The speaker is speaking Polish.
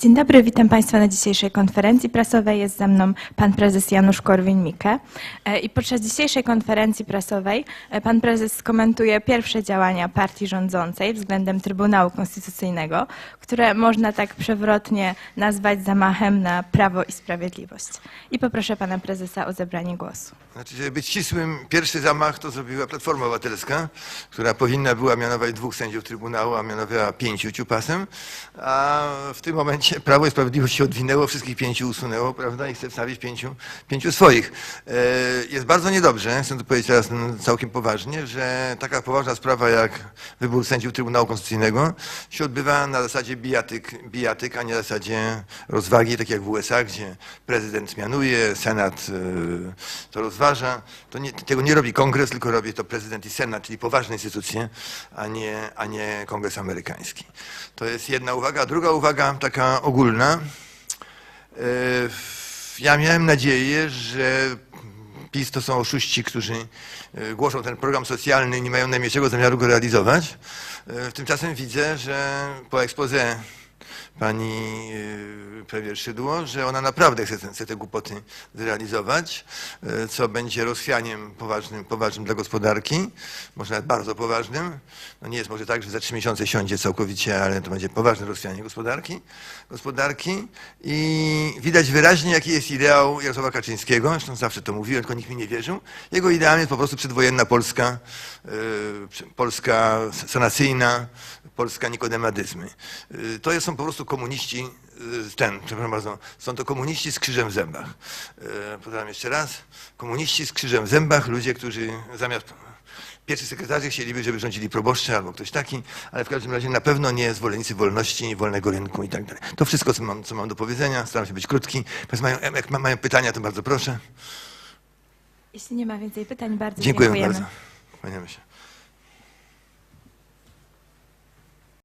Dzień dobry, witam Państwa na dzisiejszej konferencji prasowej. Jest ze mną Pan Prezes Janusz Korwin-Mikke. E, I podczas dzisiejszej konferencji prasowej e, Pan Prezes skomentuje pierwsze działania partii rządzącej względem Trybunału Konstytucyjnego, które można tak przewrotnie nazwać zamachem na prawo i sprawiedliwość. I poproszę Pana Prezesa o zabranie głosu. Znaczy, żeby być ścisłym, pierwszy zamach to zrobiła Platforma Obywatelska, która powinna była mianować dwóch sędziów Trybunału, a mianowała pięciu ciupasem, a w tym momencie Prawo i Sprawiedliwość się odwinęło, wszystkich pięciu usunęło, prawda, i chce wstawić pięciu, pięciu swoich. E, Jest bardzo niedobrze, chcę to powiedzieć teraz całkiem poważnie, że taka poważna sprawa jak wybór sędziów Trybunału Konstytucyjnego się odbywa na zasadzie bijatyk, bijatyk a nie na zasadzie rozwagi, tak jak w USA, gdzie prezydent mianuje, senat y, to rozważa. To nie, tego nie robi kongres, tylko robi to prezydent i senat, czyli poważne instytucje, a nie, a nie kongres amerykański. To jest jedna uwaga. Druga uwaga, taka ogólna. Y, Ja miałem nadzieję, że PiS to są oszuści, którzy y, głoszą ten program socjalny i nie mają najmniejszego zamiaru go realizować. Y, Tymczasem widzę, że po expose pani y, premier Szydło, że ona naprawdę chce, chce te głupoty zrealizować, y, co będzie rozchwianiem poważnym, poważnym dla gospodarki, może nawet bardzo poważnym. No nie jest może tak, że za trzy miesiące siądzie całkowicie, ale to będzie poważne rozchwianie gospodarki, gospodarki i widać wyraźnie, jaki jest ideał Jarosława Kaczyńskiego, zresztą zawsze to mówiłem, tylko nikt mi nie wierzył. Jego ideałem jest po prostu przedwojenna Polska, y, Polska sanacyjna, Polska nikodemadyzmy. To są po prostu komuniści, y, ten, przepraszam bardzo, są to komuniści z krzyżem w zębach. Y, Powtarzam jeszcze raz, komuniści z krzyżem w zębach, ludzie, którzy zamiast pierwszych sekretarzy chcieliby, żeby rządzili proboszcze albo ktoś taki, ale w każdym razie na pewno nie zwolennicy wolności, wolnego rynku i tak dalej. To wszystko, co mam, co mam do powiedzenia, staram się być krótki. Mają, jak ma- mają pytania, to bardzo proszę. Jeśli nie ma więcej pytań, bardzo Dziękuję dziękujemy. bardzo. Kłaniamy się.